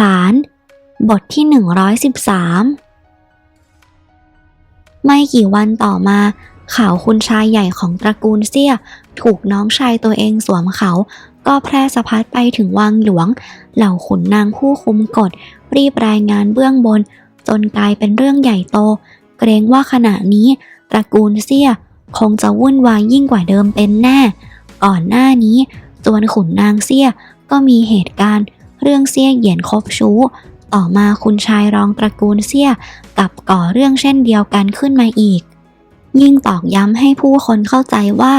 ผลาน บทที่ 113 ไม่กี่วันต่อมาข่าวคุณชายใหญ่ของตระกูลเซี่ยถูกน้องชายตัวเองสวมเขา ก็แพร่สะพัดไปถึงวังหลวง เหล่าขุนนางผู้คุมกฎ รีบรายงานเบื้องบน จนกลายเป็นเรื่องใหญ่โต เกรงว่าขณะนี้ตระกูลเซี่ยคงจะวุ่นวายยิ่งกว่าเดิมเป็นแน่ ก่อนหน้านี้ ส่วนขุนนางเซี่ยก็มีเหตุการณ์ เรื่องเซี่ยเหยียนคบชู้ ต่อมาคุณชายรองตระกูลเซี่ยกับก่อเรื่องเช่นเดียวกันขึ้นมาอีก ยิ่งตอกย้ำให้ผู้คนเข้าใจว่า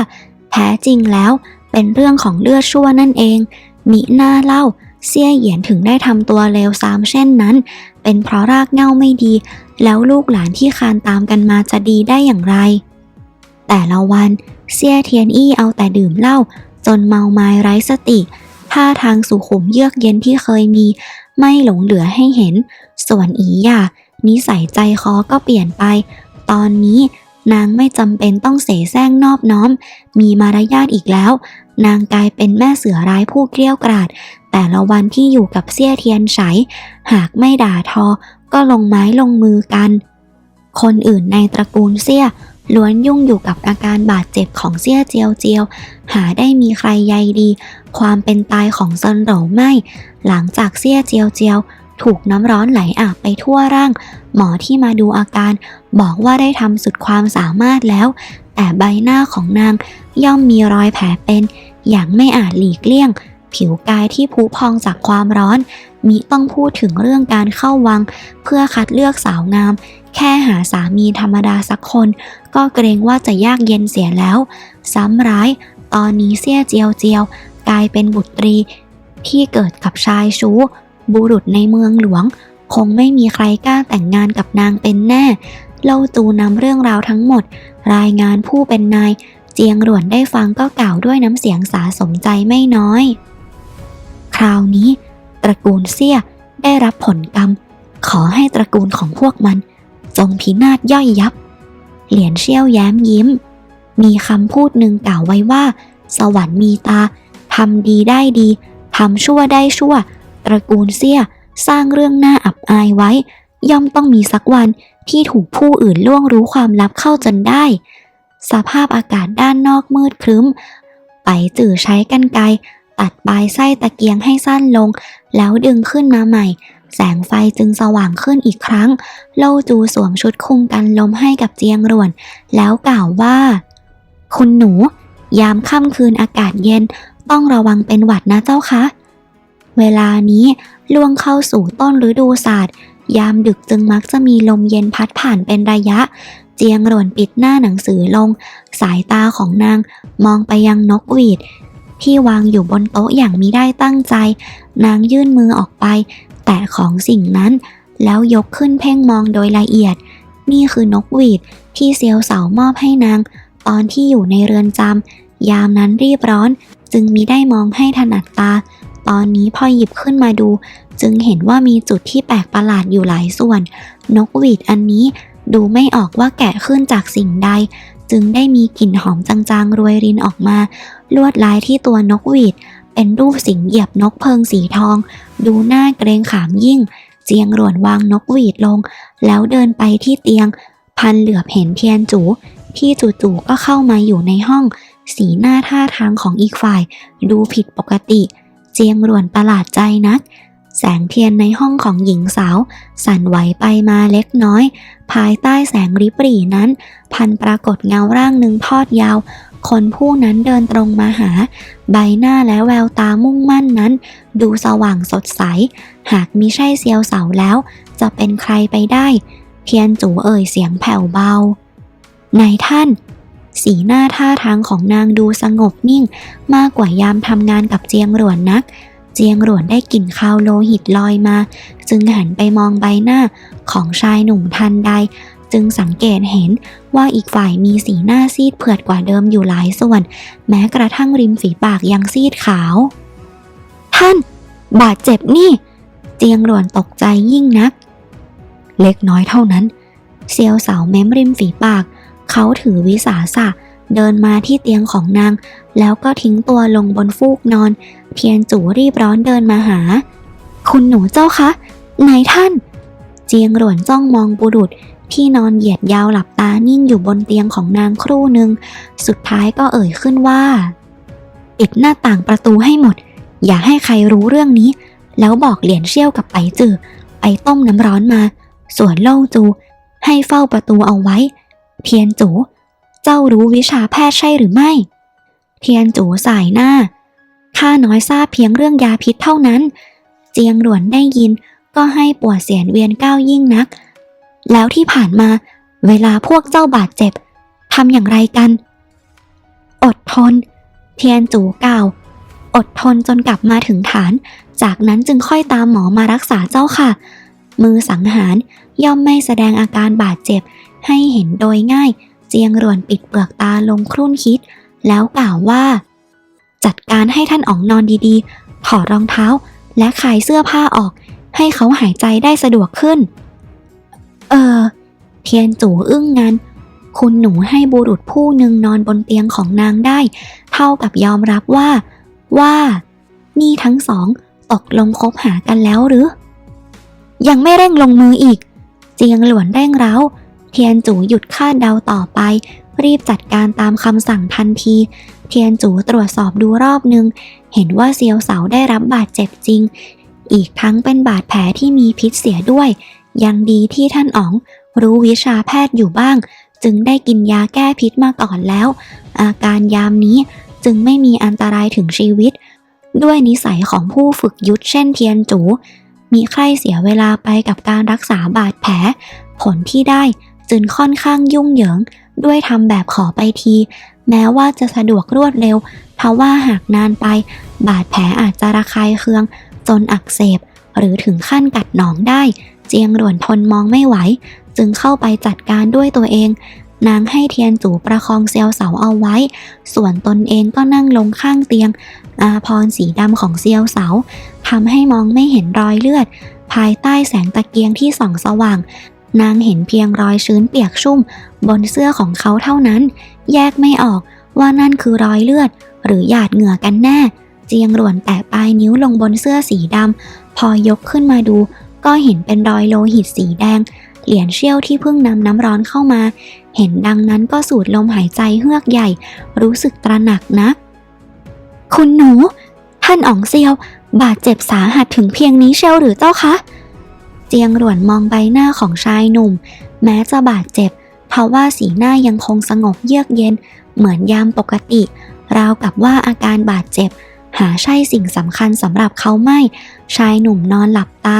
แท้จริงแล้วเป็นเรื่องของเลือดชั่วนั่นเอง มิหน้าเล่าเซี่ยเหยียนถึงได้ทำตัวเลวซามเช่นนั้น เป็นเพราะรากเหง้าไม่ดี แล้วลูกหลานที่คานตามกันมาจะดีได้อย่างไร แต่ละวันเซี่ยเทียนอี้เอาแต่ดื่มเหล้าจนเมาไม้ไร้สติ ท่าทางสุขุมเยือกเย็นที่เคยมี ไม่หลงเหลือให้เห็น ส่วนอีหยานิสัยใจคอก็เปลี่ยนไป ตอนนี้นางไม่จำเป็นต้องเสแสร้งนอบน้อม มีมารยาทอีกแล้ว นางกลายเป็นแม่เสือร้ายผู้เกลี้ยกราด แต่ละวันที่อยู่กับเซี่ยเทียนไฉหากไม่ด่าทอ ก็ลงไม้ลงมือกัน คนอื่นในตระกูลเซี่ย ล้วนยุ่งอยู่กับอาการบาดเจ็บของเซี่ยเจียวเจียว หาได้มีใครใยดี ความเป็นตายของเซินเหลาไม่ หลังจากเซี่ยเจียวเจียว ถูกน้ำร้อนไหลอาบไปทั่วร่าง หมอที่มาดูอาการ บอกว่าได้ทำสุดความสามารถแล้ว แต่ใบหน้าของนางย่อมมีรอยแผลเป็น อย่างไม่อาจหลีกเลี่ยง ผิวกายที่พุพองจากความร้อนมิต้องพูดถึงเรื่องการเข้าวัง เพื่อคัดเลือกสาวงาม แค่หาสามีธรรมดาสักคน ก็เกรงว่าจะยากเย็นเสียแล้ว ซ้ำร้าย ตอนนี้เสี่ยเจียวเจียว กลายเป็นบุตรี ที่เกิดกับชายชู้ บุรุษในเมืองหลวง คงไม่มีใครกล้าแต่งงานกับนางเป็นแน่ เล่าจูนำเรื่องราวทั้งหมด รายงานผู้เป็นนาย เจียงหลวนได้ฟังก็กล่าวด้วยน้ำเสียงสาสมใจไม่น้อย คราวนี้ ตระกูลเสี่ยได้รับผลกรรม ขอให้ตระกูลของพวกมัน จงพินาศย่อยยับ เหรียญเชี่ยวแย้มยิ้ม มีคำพูดหนึ่งกล่าวไว้ว่า สวรรค์มีตาทำดีได้ดีทำชั่วได้ชั่ว ตระกูลเสี่ยสร้างเรื่องหน่าอับอายไว้ ย่อมต้องมีสักวันที่ถูกผู้อื่นล่วงรู้ความลับเข้าจนได้ สภาพอากาศด้านนอกมืดครึ้ม ไปจื่อใช้กันไกตัดปลายไส้ตะเกียงให้สั้นลง แล้วดึงขึ้นมาใหม่ แสงไฟจึงสว่างขึ้นอีกครั้ง โลจูสวมชุดคุมกันลมให้กับเจียงหลวน แล้วกล่าวว่า คุณหนู ยามค่ำคืนอากาศเย็น ต้องระวังเป็นหวัดนะเจ้าคะ เวลานี้ล่วงเข้าสู่ต้นฤดูศาสตร์ ยามดึกจึงมักจะมีลมเย็นพัดผ่านเป็นระยะ เจียงหลวนปิดหน้าหนังสือลง สายตาของนางมองไปยังนกหวีดที่วางอยู่บนโต๊ะอย่างมิได้ตั้งใจ นางยื่นมือออกไป แตะของสิ่งนั้น แล้วยกขึ้นเพ่งมองโดยละเอียด นี่คือนกหวีดที่เซียวเสามอบให้นาง ตอนที่อยู่ในเรือนจำยามนั้นรีบร้อน จึงมิได้มองให้ถนัดตา ตอนนี้พอหยิบขึ้นมาดู จึงเห็นว่ามีจุดที่แปลกประหลาดอยู่หลายส่วน นกหวีดอันนี้ดูไม่ออกว่าแกะขึ้นจากสิ่งใด จึงได้มีกลิ่นหอมจางๆรวยรินออกมา ลวดลายที่ตัวนกหวีด เป็นรูปสิงเหยียบนกเพิงสีทอง ดูหน้าเกรงขามยิ่ง เจียงหลวนวางนกหวีดลง แล้วเดินไปที่เตียง พันเหลือบเห็นเทียนจู ที่จู่ๆก็เข้ามาอยู่ในห้อง สีหน้าท่าทางของอีกฝ่าย ดูผิดปกติ เจียงหลวนประหลาดใจนัก แสงเทียนในห้องของหญิงสาว สั่นไหวไปมาเล็กน้อย ภายใต้แสงริบหรี่นั้น พันปรากฏเงาร่างหนึ่งทอดยาว คนผู้นั้นเดินตรงมาหา ใบหน้าและแววตามุ่งมั่นนั้น ดูสว่างสดใส หากมิใช่เซียวเสาแล้ว จะเป็นใครไปได้ เทียนจูเอ่ยเสียงแผ่วเบานายท่านสีหน้าท่าทางของนางดูสงบนิ่ง มากกว่ายามทำงานกับเจียงหลวนนัก เจียงหลวนได้กลิ่นคาวโลหิตลอยมา จึงหันไปมองใบหน้าของชายหนุ่มทันใด จึงสังเกตเห็นว่าอีกฝ่ายมีสีหน้าซีดเผือดกว่าเดิมอยู่หลายส่วน แม้กระทั่งริมฝีปากยังซีดขาว ท่าน บาดเจ็บนี่ เจียงหลวนตกใจยิ่งนัก เล็กน้อยเท่านั้น เซียวเสาเม้มริมฝีปาก เขาถือวิสาสะ เดินมาที่เตียงของนาง แล้วก็ทิ้งตัวลงบนฟูกนอน เทียนจูรีบร้อนเดินมาหา คุณหนูเจ้าคะนายท่าน เจียงหลวนจ้องมองบุรุษที่นอนเหยียดยาวหลับตานิ่งอยู่บนเตียงของนางครู่หนึ่ง สุดท้ายก็เอ่ยขึ้นว่าปิดหน้าต่างประตูให้หมด อย่าให้ใครรู้เรื่องนี้ แล้วบอกเหรียญเชี่ยวกับไปจือไปต้มน้ำร้อนมา ส่วนเล่าจู ให้เฝ้าประตูเอาไว้ เทียนจู เจ้ารู้วิชาแพทย์ใช่หรือไม่ เทียนจูสายหน้า ข้าน้อยทราบเพียงเรื่องยาพิษเท่านั้น เจียงหลวนได้ยินก็ให้ปวดเสียนเวียนก้าวยิ่งนัก แล้วที่ผ่านมาเวลาพวกเจ้าบาดเจ็บทำอย่างไรกัน อดทน เทียนจูกล่าวอดทนจนกลับมาถึงฐาน จากนั้นจึงค่อยตามหมอมารักษาเจ้าค่ะ มือสังหารย่อมไม่แสดงอาการบาดเจ็บให้เห็นโดยง่าย เจียงรวนปิดเปลือกตาลงครุ่นคิด แล้วกล่าวว่า จัดการให้ท่านอ๋องนอนดีๆ ถอดรองเท้าและคลายเสื้อผ้าออก ให้เขาหายใจได้สะดวกขึ้น เออ เทียนจู่อึ้งงันคุณหนูให้บุรุษผู้หนึ่งนอนบนเตียงของนางได้ เท่ากับยอมรับว่า ว่า นี่ทั้งสองตกลงคบหากันแล้วหรือ ยังไม่เร่งลงมืออีก เจียงหลวนเร่งเร้า เทียนจูหยุดคาดเดาต่อไป รีบจัดการตามคำสั่งทันที เทียนจูตรวจสอบดูรอบนึง เห็นว่าเซียวเสาได้รับบาดเจ็บจริง อีกทั้งเป็นบาดแผลที่มีพิษเสียด้วย ยังดีที่ท่านอ๋อง รู้วิชาแพทย์อยู่บ้าง จึงได้กินยาแก้พิษมาก่อนแล้ว อาการยามนี้จึงไม่มีอันตรายถึงชีวิต ด้วยนิสัยของผู้ฝึกยุทธเช่นเทียนจูมีใครเสียเวลาไปกับการรักษาบาดแผล ผลที่ได้ จึงค่อนข้างยุ่งเหยิงด้วยทำแบบขอไปที แม้ว่าจะสะดวกรวดเร็วทว่าหากนานไป บาดแผลอาจจะระคายเคือง จนอักเสบ หรือถึงขั้นกัดหนองได้ เจียงหลวนทนมองไม่ไหว จึงเข้าไปจัดการด้วยตัวเอง นางให้เทียนจูประคองเซียวเสาเอาไว้ ส่วนตนเองก็นั่งลงข้างเตียง อาพรสีดำของเซียวเสาทำให้มองไม่เห็นรอยเลือด ภายใต้แสงตะเกียงที่ส่องสว่าง นางเห็นเพียงรอยชื้นเปียกชุ่ม บนเสื้อของเขาเท่านั้น แยกไม่ออกว่านั่นคือรอยเลือด หรือหยาดเหงื่อกันแน่ เจียงหลวนแตะปลายนิ้วลงบนเสื้อสีดำ พอยกขึ้นมาดู ก็เห็นเป็นรอยโลหิตสีแดง เหรียญเชี่ยวที่เพิ่งนำน้ำร้อนเข้ามา เห็นดังนั้นก็สูดลมหายใจเฮือกใหญ่ รู้สึกตระหนักนักคุณหนู ท่านอ๋องเซียว บาดเจ็บสาหัสถึงเพียงนี้เชียวหรือเจ้าคะเจียงหลวนมองใบหน้าของชายหนุ่ม แม้จะบาดเจ็บทว่าสีหน้ายังคงสงบเยือกเย็น เหมือนยามปกติ ราวกับว่าอาการบาดเจ็บ หาใช่สิ่งสำคัญสำหรับเขาไม่ ชายหนุ่มนอนหลับตา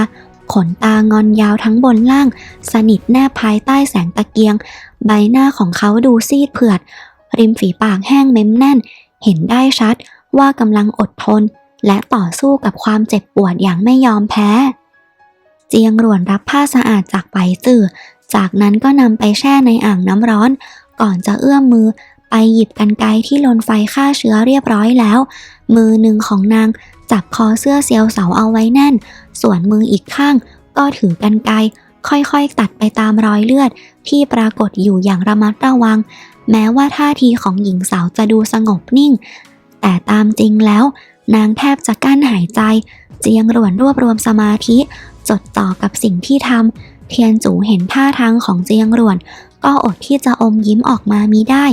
ขนตางอนยาวทั้งบนล่าง สนิทแนบภายใต้แสงตะเกียง ใบหน้าของเขาดูซีดเผือด ริมฝีปากแห้งเม้มแน่น เห็นได้ชัดว่ากำลังอดทน และต่อสู้กับความเจ็บปวดอย่างไม่ยอมแพ้ เจียงหลวนรับผ้าสะอาดจากไปจื่อจากนั้นก็นำไปแช่ในอ่างน้ำร้อน ก่อนจะเอื้อมมือไปหยิบกันไกที่ลนไฟฆ่าเชื้อเรียบร้อยแล้ว มือหนึ่งของนางจับคอเสื้อเซียวเสาเอาไว้แน่น ส่วนมืออีกข้างก็ถือกันไกค่อยๆ ตัดไปตามรอยเลือด ที่ปรากฏอยู่อย่างระมัดระวัง แม้ว่าท่าทีของหญิงสาวจะดูสงบนิ่ง แต่ตามจริงแล้ว นางแทบจะกั้นหายใจ เจียงหลวนรวบรวมสมาธิ จดต่อกับสิ่งที่ทำเทียนจูเห็นท่าทางของเจียงหลวน ก็อดที่จะอมยิ้มออกมามิได้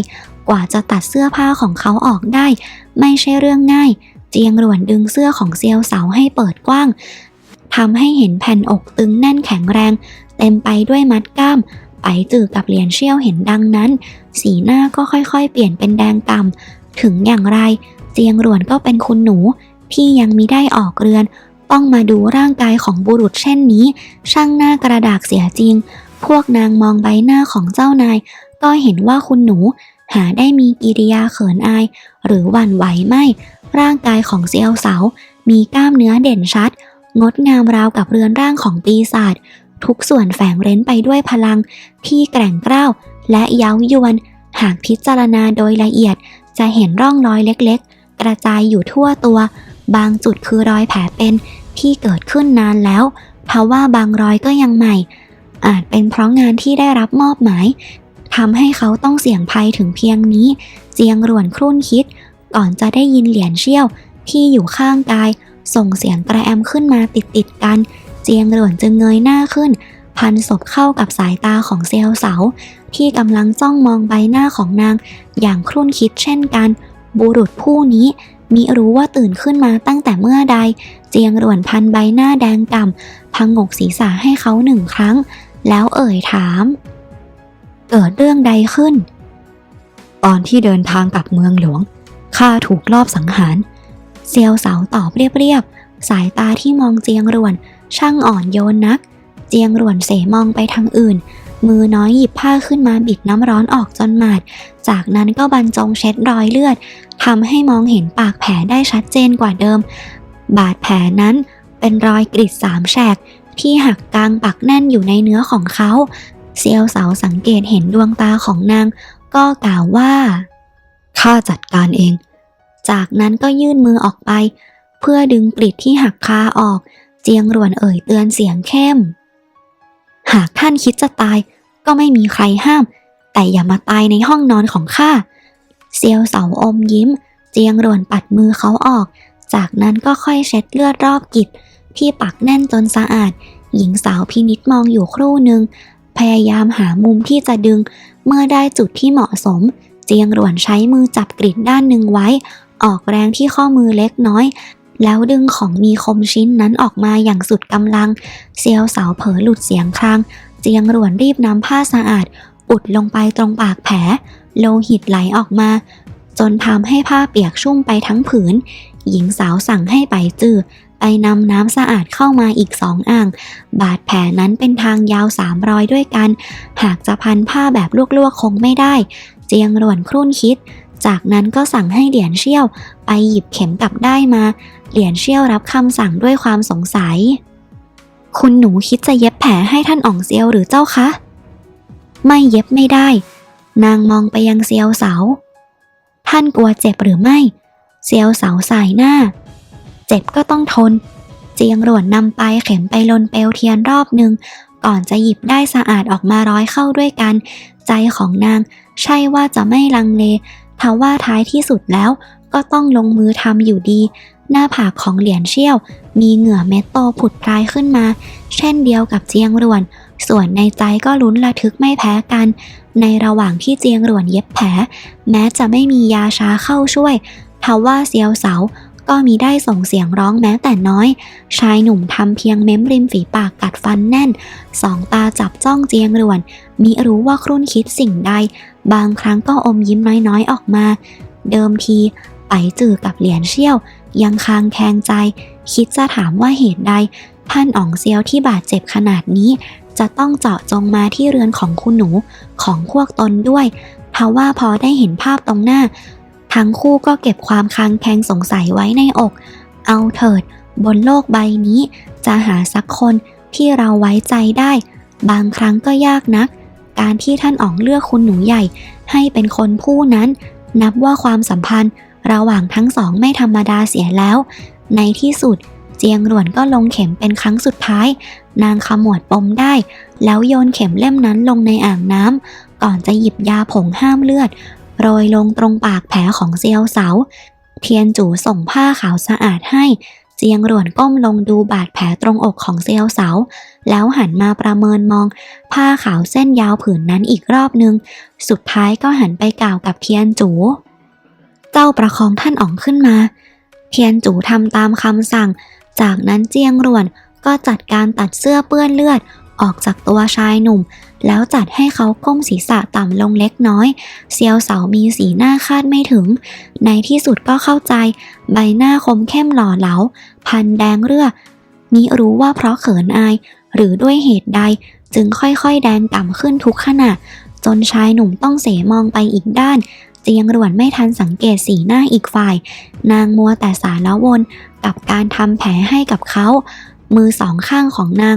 กว่าจะตัดเสื้อผ้าของเขาออกได้ ไม่ใช่เรื่องง่าย เจียงหลวนดึงเสื้อของเซียวเสาให้เปิดกว้างทำให้เห็นแผ่นอกตึงแน่นแข็งแรง เต็มไปด้วยมัดกล้ามไปจือกับเหรียญเชี่ยวเห็นดังนั้น สีหน้าก็ค่อยๆ เปลี่ยนเป็นแดงก่ำถึงอย่างไร เจียงหลวนก็เป็นคุณหนู ที่ยังมิได้ออกเรือน ต้องมาดูร่างกายของบุรุษเช่นนี้ ช่างหน้ากระดากเสียจริง พวกนางมองใบหน้าของเจ้านาย ก็เห็นว่าคุณหนูหาได้มีกิริยาเขินอาย หรือหวั่นไหวไม่ ร่างกายของเซียวเสา มีกล้ามเนื้อเด่นชัด งดงามราวกับเรือนร่างของปีศาจทุกส่วนแฝงเร้นไปด้วยพลัง ที่แกร่งกร้าวและเย้ายวน หากพิจารณาโดยละเอียด จะเห็นร่องรอยเล็กๆ กระจายอยู่ทั่วตัว บางจุดคือรอยแผลเป็นที่เกิดขึ้นนานแล้วทว่าบางรอยก็ยังใหม่ อาจเป็นเพราะงานที่ได้รับมอบหมายทำให้เขาต้องเสี่ยงภัยถึงเพียงนี้ เจียงหลวนครุ่นคิด ก่อนจะได้ยินเหรียญเชี่ยวที่อยู่ข้างกาย ส่งเสียงกระแอมขึ้นมาติดติดกัน เจียงหลวนจึงเงยหน้าขึ้น พันศพเข้ากับสายตาของเซียวเสา ที่กำลังจ้องมองใบหน้าของนาง อย่างครุ่นคิดเช่นกัน บุรุษผู้นี้ มิรู้ว่าตื่นขึ้นมาตั้งแต่เมื่อใด เจียงหลวนพันใบหน้าแดงก่ำพังงกศีรษะให้เขาหนึ่งครั้ง แล้วเอ่ยถาม เกิดเรื่องใดขึ้น ตอนที่เดินทางกลับเมืองหลวงข้าถูกลอบสังหาร เซียวเสาตอบเรียบๆ สายตาที่มองเจียงหลวน ช่างอ่อนโยนนัก เจียงหลวนเสมองไปทางอื่น มือน้อยหยิบผ้าขึ้นมาบิดน้ำร้อนออกจนหมาด จากนั้นก็บรรจงเช็ดรอยเลือดทำให้มองเห็นปากแผลได้ชัดเจนกว่าเดิม บาดแผลนั้นเป็นรอยกรีดสามแฉกที่หักกลางปักแน่นอยู่ในเนื้อของเขา เซียวเสาสังเกตเห็นดวงตาของนาง ก็กล่าวว่าข้าจัดการเอง จากนั้นก็ยื่นมือออกไป เพื่อดึงกริดที่หักคาออก เจียงหลวนเอ่ยเตือนเสียงเข้ม หากท่านคิดจะตาย ก็ไม่มีใครห้าม แต่อย่ามาตายในห้องนอนของข้าเซียวเสาอมยิ้ม เจียงหลวนปัดมือเขาออก จากนั้นก็ค่อยเช็ดเลือดรอบกิจที่ปักแน่นจนสะอาด หญิงสาวพินิจมองอยู่ครู่หนึ่งพยายามหามุมที่จะดึง เมื่อได้จุดที่เหมาะสม เจียงหลวนใช้มือจับกริดด้านหนึ่งไว้ ออกแรงที่ข้อมือเล็กน้อย แล้วดึงของมีคมชิ้นนั้นออกมาอย่างสุดกำลัง เซียวเสาเผลอหลุดเสียงคราง เจียงหลวนรีบนำผ้าสะอาด อุดลงไปตรงปากแผล โลหิตไหลออกมา จนทำให้ผ้าเปียกชุ่มไปทั้งผืน หญิงสาวสั่งให้ไปจื้อไปนำน้ำสะอาดเข้ามาอีกสองอ่าง บาดแผลนั้นเป็นทางยาวสามรอยด้วยกัน หากจะพันผ้าแบบลวกๆคงไม่ได้ เจียงหลวนครุ่นคิด จากนั้นก็สั่งให้เหรียญเชี่ยว ไปหยิบเข็มกลับได้มา เหรียญเชี่ยวรับคำสั่งด้วยความสงสัย คุณหนูคิดจะเย็บแผลให้ท่านอ่องเซียวหรือเจ้าคะ ไม่เย็บไม่ได้ นางมองไปยังเซียวเสา ท่านกลัวเจ็บหรือไม่ เซียวเสาสายหน้า เจ็บก็ต้องทน เจียงหลวนนำไปลายเข็มไปลนเปลวเทียนรอบหนึ่งก่อนจะหยิบได้สะอาดออกมาร้อยเข้าด้วยกัน ใจของนาง ใช่ว่าจะไม่ลังเลทว่าท้ายที่สุดแล้วก็ต้องลงมือทำอยู่ดี หน้าผากของเหรียญเชี่ยว มีเหงื่อเม็ดโตผุดพรายขึ้นมา เช่นเดียวกับเจียงหลวน ส่วนในใจก็ลุ้นระทึกไม่แพ้กัน ในระหว่างที่เจียงหลวนเย็บแผล แม้จะไม่มียาชาเข้าช่วยทว่าเซียวเสาก็มีได้ส่งเสียงร้องแม้แต่น้อย ชายหนุ่มทำเพียงเม้มริมฝีปากกัดฟันแน่น สองตาจับจ้องเจียงหลวนมิรู้ว่าครุ่นคิดสิ่งใด บางครั้งก็อมยิ้มน้อยๆออกมา เดิมทีไปจือกับเหรียญเชี่ยว ยังคางแคงใจ คิดจะถามว่าเหตุใดท่านอ๋องเซียวที่บาดเจ็บขนาดนี้ จะต้องเจาะจงมาที่เรือนของคุณหนูของพวกตนด้วยทว่าพอได้เห็นภาพตรงหน้า ทั้งคู่ก็เก็บความคางแคงสงสัยไว้ในอก เอาเถิด บนโลกใบนี้ จะหาสักคนที่เราไว้ใจได้ บางครั้งก็ยากนัก การที่ท่านอ๋องเลือกคุณหนูใหญ่ ให้เป็นคนผู้นั้น นับว่าความสัมพันธ์ ระหว่างทั้งสองไม่ธรรมดาเสียแล้ว ในที่สุดเจียงหลวนก็ลงเข็มเป็นครั้งสุดท้าย นางขมวดปมได้ แล้วโยนเข็มเล่มนั้นลงในอ่างน้ำก่อนจะหยิบยาผงห้ามเลือด โรยลงตรงปากแผลของเซียวเสา เทียนจู่ส่งผ้าขาวสะอาดให้ เจียงหลวนก้มลงดูบาดแผลตรงอกของเซียวเสา แล้วหันมาประเมินมอง ผ้าขาวเส้นยาวผืนนั้นอีกรอบนึง สุดท้ายก็หันไปกล่าวกับเทียนจู เจ้าประคองท่านอ๋องขึ้นมา เทียนจูทำตามคำสั่ง จากนั้นเจียงหลวนก็จัดการตัดเสื้อเปื้อนเลือดออกจากตัวชายหนุ่ม แล้วจัดให้เขาก้มศีรษะต่ำลงเล็กน้อย เซียวเสามีสีหน้าคาดไม่ถึง ในที่สุดก็เข้าใจ ใบหน้าคมเข้มหล่อเหลา พันแดงเรือมิรู้ว่าเพราะเขินอาย หรือด้วยเหตุใดจึงค่อยๆ แดงก่ำขึ้นทุกขณะ จนชายหนุ่มต้องเสมองไปอีกด้าน เจียงหลวนไม่ทันสังเกตสีหน้าอีกฝ่าย นางมัวแต่สารวนกับการทำแผลให้กับเขา มือสองข้างของนาง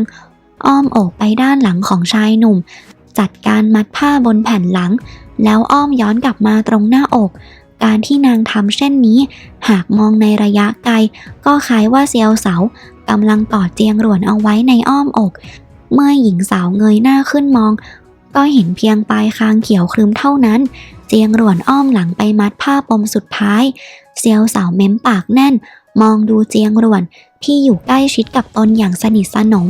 อ้อมอกไปด้านหลังของชายหนุ่ม จัดการมัดผ้าบนแผ่นหลัง แล้วอ้อมย้อนกลับมาตรงหน้าอก การที่นางทำเช่นนี้ หากมองในระยะไกล ก็คล้ายว่าเซียวเสากำลังกอดเจียงหลวนเอาไว้ในอ้อมอก เมื่อหญิงสาวเงยหน้าขึ้นมอง ก็เห็นเพียงปลายคางเขียวครึมเท่านั้น เจียงหลวนอ้อมหลังไปมัดผ้าปมสุดท้าย เซียวสาวเม้มปากแน่น มองดูเจียงหรวนที่อยู่ใกล้ชิดกับตนอย่างสนิทสนม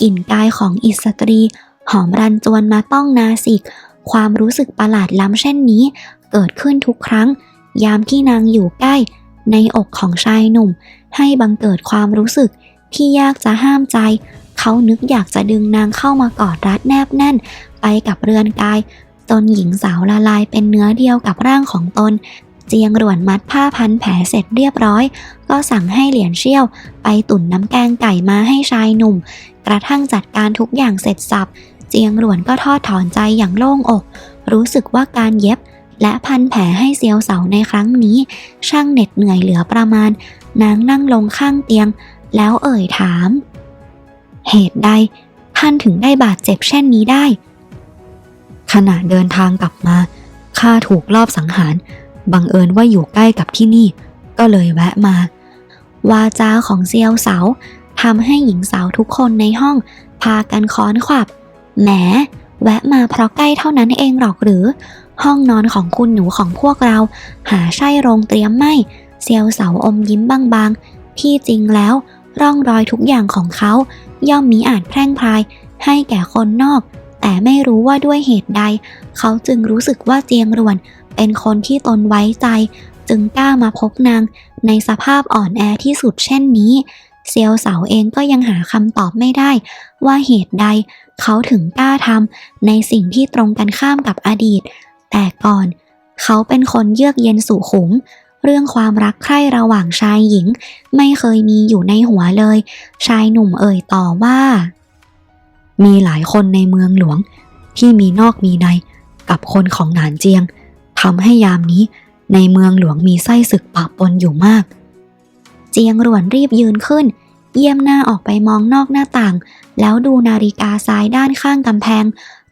กลิ่นกายของอิสตรี หอมรันจวนมาต้องนาสิก ความรู้สึกประหลาดล้ำเช่นนี้ เกิดขึ้นทุกครั้ง ยามที่นางอยู่ใกล้ ในอกของชายหนุ่ม ให้บังเกิดความรู้สึกที่ยากจะห้ามใจ เขานึกอยากจะดึงนางเข้ามากอดรัดแนบแน่น ไปกับเรือนกาย จนหญิงสาวละลายเป็นเนื้อเดียวกับร่างของตน เจียงหรวนมัดผ้าพันแผลเสร็จเรียบร้อย ก็สั่งให้เหรียญเชี่ยว ไปตุ่นน้ำแกงไก่มาให้ชายหนุ่ม กระทั่งจัดการทุกอย่างเสร็จสับ เจียงหลวนก็ทอดถอนใจอย่างโล่งอก รู้สึกว่าการเย็บและพันแผลให้เซียวเสาในครั้งนี้ ช่างเหน็ดเหนื่อยเหลือประมาณ นางนั่งลงข้างเตียง แล้วเอ่ยถาม เหตุใดท่านถึงได้บาดเจ็บเช่นนี้ได้ ขณะเดินทางกลับมา ข้าถูกลอบสังหาร บังเอิญว่าอยู่ใกล้กับที่นี่ ก็เลยแวะมา วาจาของเซียวสาวทำให้หญิงสาวทุกคนในห้อง พากันค้อนขวับ แหม แวะมาเพราะใกล้เท่านั้นเองหรอกหรือ ห้องนอนของคุณหนูของพวกเรา หาใช่โรงเตรียมไม่ เซียวเสาอมยิ้มบางๆ ที่จริงแล้ว ร่องรอยทุกอย่างของเขา ย่อมมีอาจแพร่งพรายให้แก่คนนอก แต่ไม่รู้ว่าด้วยเหตุใด เขาจึงรู้สึกว่าเจียงรวน เป็นคนที่ตนไว้ใจ จึงกล้ามาพบนาง ในสภาพอ่อนแอที่สุดเช่นนี้ เซียวเสาเองก็ยังหาคำตอบไม่ได้ ว่าเหตุใด เขาถึงกล้าทำในสิ่งที่ตรงกันข้ามกับอดีต แต่ก่อน เขาเป็นคนเยือกเย็นสุขุมเรื่องความรักใคร่ระหว่างชายหญิง ไม่เคยมีอยู่ในหัวเลย ชายหนุ่มเอ่ยต่อว่า มีหลายคนในเมืองหลวง ที่มีนอกมีในกับคนของหนานเจียงทำให้ยามนี้ในเมืองหลวงมีไส้ศึกปะปนอยู่มาก เจียงรวนรีบยืนขึ้น เยี่ยมหน้าออกไปมองนอกหน้าต่าง แล้วดูนาฬิกาซ้ายด้านข้างกำแพง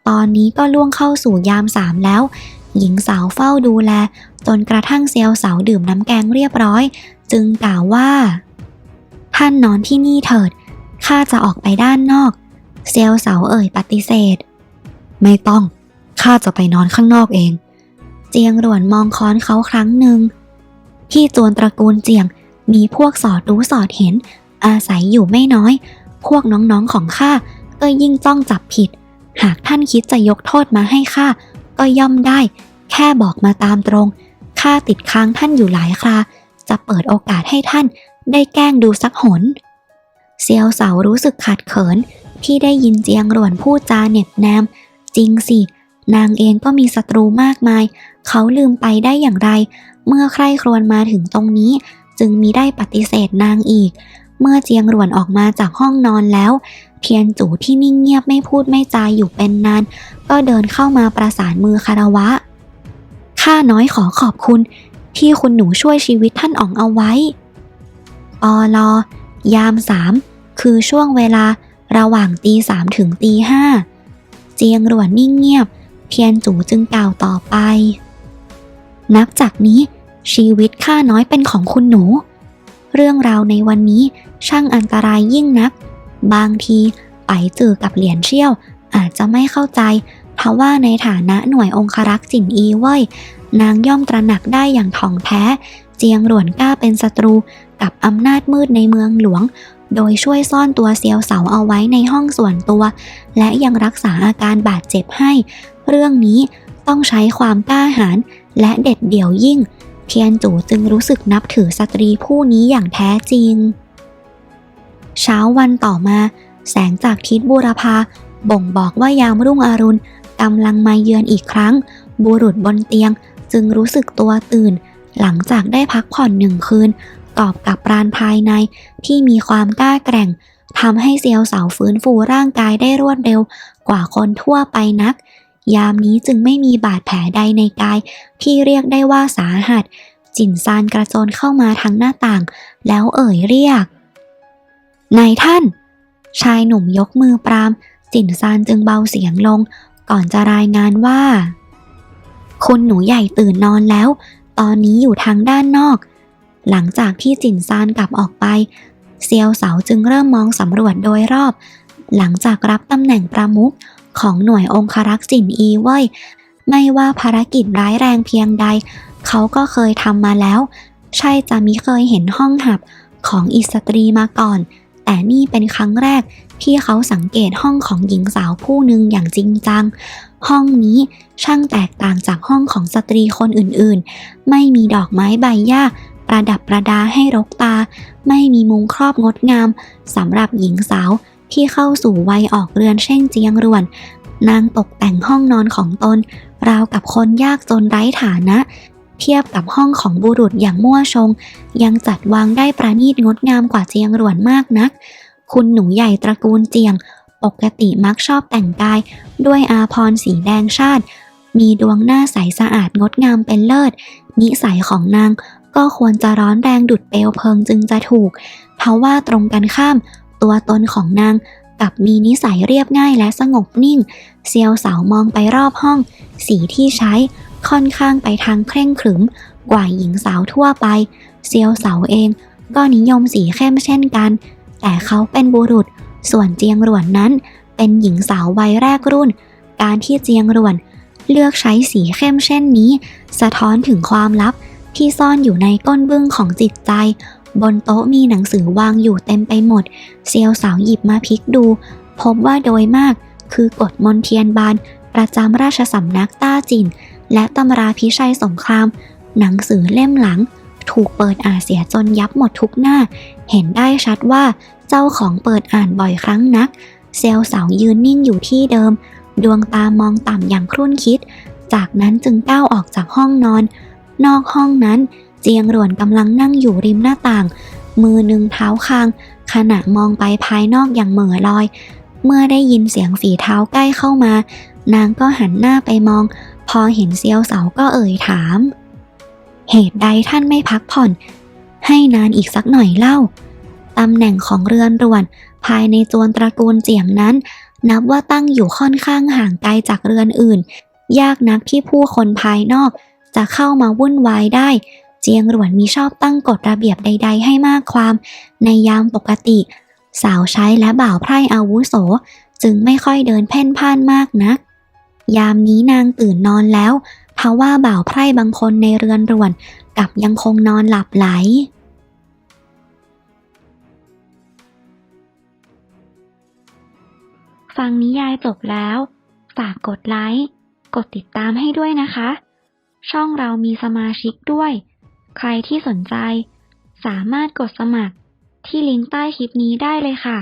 ตอนนี้ก็ล่วงเข้าสู่ยามสามแล้ว หญิงสาวเฝ้าดูแลจนกระทั่งเซียวสาวดื่มน้ำแกงเรียบร้อย จึงกล่าวว่า ท่านนอนที่นี่เถิดข้าจะออกไปด้านนอก เซียวเสาเอ่ยปฏิเสธ ไม่ต้อง ข้าจะไปนอนข้างนอกเอง เจียงหลวนมองค้อนเขาครั้งหนึ่ง ที่จวนตระกูลเจียงมีพวกสอดรู้สอดเห็น อาศัยอยู่ไม่น้อย พวกน้องๆของข้าก็ยิ่งจ้องจับผิด หากท่านคิดจะยกโทษมาให้ข้าก็ย่อมได้ แค่บอกมาตามตรงข้าติดค้างท่านอยู่หลายครา จะเปิดโอกาสให้ท่านได้แกล้งดูสักหน เซียวเสารู้สึกขัดเขิน ที่ได้ยินเจียงหลวนพูดจาเหน็บแนม จริงสิ นางเองก็มีศัตรูมากมาย เขาลืมไปได้อย่างไร เมื่อใครครวญมาถึงตรงนี้ จึงมีได้ปฏิเสธนางอีก เมื่อเจียงหลวนออกมาจากห้องนอนแล้ว เทียนจู่ที่นิ่งเงียบไม่พูดไม่จาอยู่เป็นนาน ก็เดินเข้ามาประสานมือคารวะข้าน้อยขอขอบคุณ ที่คุณหนูช่วยชีวิตท่านอ๋องเอาไว้อลอยามสามคือช่วงเวลา ระหว่างตีสามถึงตีห้าเจียงหลวนนิ่งเงียบ เทียนจูจึงกล่าวต่อไป นับจากนี้ชีวิตข้าน้อยเป็นของคุณหนู เรื่องราวในวันนี้ช่างอันตรายยิ่งนัก บางทีไปจือกับเหรียญเชี่ยว อาจจะไม่เข้าใจ เพราะว่าในฐานะหน่วยองครักษ์จินอีเว่ยนางย่อมตระหนักได้อย่างถ่องแท้ เจียงหลวนกล้าเป็นศัตรูกับอำนาจมืดในเมืองหลวง โดยช่วยซ่อนตัวเซียวเสาเอาไว้ในห้องส่วนตัว และยังรักษาอาการบาดเจ็บให้ เรื่องนี้ต้องใช้ความกล้าหาญและเด็ดเดี่ยวยิ่ง เทียนจู่จึงรู้สึกนับถือสตรีผู้นี้อย่างแท้จริง เช้าวันต่อมา แสงจากทิศบูรพาบ่งบอกว่ายามรุ่งอรุณกำลังมาเยือนอีกครั้ง บุรุษบนเตียงจึงรู้สึกตัวตื่น หลังจากได้พักผ่อนหนึ่งคืน กอบกับปราณภายในที่มีความกล้าแกร่งทำให้เซียวเสาฟื้นฟูร่างกายได้รวดเร็วกว่าคนทั่วไปนัก ยามนี้จึงไม่มีบาดแผลใดในกาย ที่เรียกได้ว่าสาหัส จินซานกระโจนเข้ามาทางหน้าต่าง แล้วเอ่ยเรียก นายท่าน ชายหนุ่มยกมือปราม จินซานจึงเบาเสียงลง ก่อนจะรายงานว่า คุณหนูใหญ่ตื่นนอนแล้ว ตอนนี้อยู่ทางด้านนอก หลังจากที่จินซานกลับออกไป เซียวเสาจึงเริ่มมองสำรวจโดยรอบ หลังจากรับตำแหน่งประมุขของหน่วยองครักษ์จินอีเว่ยไม่ว่าภารกิจร้ายแรงเพียงใด เขาก็เคยทำมาแล้ว ใช่จะมิเคยเห็นห้องหับของอิสตรีมาก่อน แต่นี่เป็นครั้งแรกที่เขาสังเกตห้องของหญิงสาวผู้หนึ่งอย่างจริงจัง ห้องนี้ช่างแตกต่างจากห้องของสตรีคนอื่นๆ ไม่มีดอกไม้ใบหญ้า ประดับประดาให้รกตา ไม่มีมุงครอบงดงามสำหรับหญิงสาวที่เข้าสู่วัยออกเรือนเช่งเจียงรวน นางตกแต่งห้องนอนของตน ราวกับคนยากจนไร้ฐานะ เทียบกับห้องของบุรุษอย่างมั่วชง ยังจัดวางได้ประณีตงดงามกว่าเจียงรวนมากนัก คุณหนูใหญ่ตระกูลเจียง ปกติมักชอบแต่งกาย ด้วยอาพรสีแดงชาติ มีดวงหน้าใสสะอาดงดงามเป็นเลิศ นิสัยของนาง ก็ควรจะร้อนแรงดุดเปลวเพลิงจึงจะถูก เพราะว่าตรงกันข้าม ตัวตนของนางกับมีนิสัยเรียบง่ายและสงบนิ่ง เซียวสาวมองไปรอบห้อง สีที่ใช้ค่อนข้างไปทางเคร่งขรึม กว่าหญิงสาวทั่วไป เซียวสาวเอง ก็นิยมสีเข้มเช่นกัน แต่เขาเป็นบุรุษ ส่วนเจียงรวนนั้น เป็นหญิงสาววัยแรกรุ่น การที่เจียงรวน เลือกใช้สีเข้มเช่นนี้ สะท้อนถึงความลับ ที่ซ่อนอยู่ในก้นบึ้งของจิตใจ บนโต๊ะมีหนังสือวางอยู่เต็มไปหมด เซียวสาวหยิบมาพลิกดู พบว่าโดยมากคือกฎมนเทียนบาน ประจำราชสำนักต้าจิน และตำราพิชัยสงคราม หนังสือเล่มหลัง ถูกเปิดอ่านเสียจนยับหมดทุกหน้า เห็นได้ชัดว่าเจ้าของเปิดอ่านบ่อยครั้งนัก เซลสาวยืนนิ่งอยู่ที่เดิม ดวงตามองต่ำอย่างครุ่นคิด จากนั้นจึงก้าวออกจากห้องนอน นอกห้องนั้น เจียงหรวนกำลังนั่งอยู่ริมหน้าต่าง มือหนึ่งเท้าคาง ขณะมองไปภายนอกอย่างเหม่อลอย เมื่อได้ยินเสียงฝีเท้าใกล้เข้ามา นางก็หันหน้าไปมอง พอเห็นเซียวเสาก็เอ่ยถาม เหตุใดท่านไม่พักผ่อน ให้นานอีกสักหน่อยเล่าตำแหน่งของเรือนรวน ภายในจวนตระกูลเจียงนั้น นับว่าตั้งอยู่ค่อนข้างห่างไกลจากเรือนอื่น ยากนักที่ผู้คนภายนอก จะเข้ามาวุ่นวายได้ เจียงหรวนมีชอบตั้งกฎระเบียบใด ๆ ให้มากความ ในยามปกติ สาวใช้และบ่าวไพร่อาวุโส จึงไม่ค่อยเดินเพ่นพ่านมากนัก ยามนี้นางตื่นนอนแล้วทว่าบ่าวไพร่บางคนในเรือนรวนกับยังคงนอนหลับไหลฟังนิยายจบแล้ว ฝากกดไลค์ กดติดตามให้ด้วยนะคะ ช่องเรามีสมาชิกด้วย ใครที่สนใจ สามารถกดสมัครที่ลิงก์ใต้คลิปนี้ได้เลยค่ะ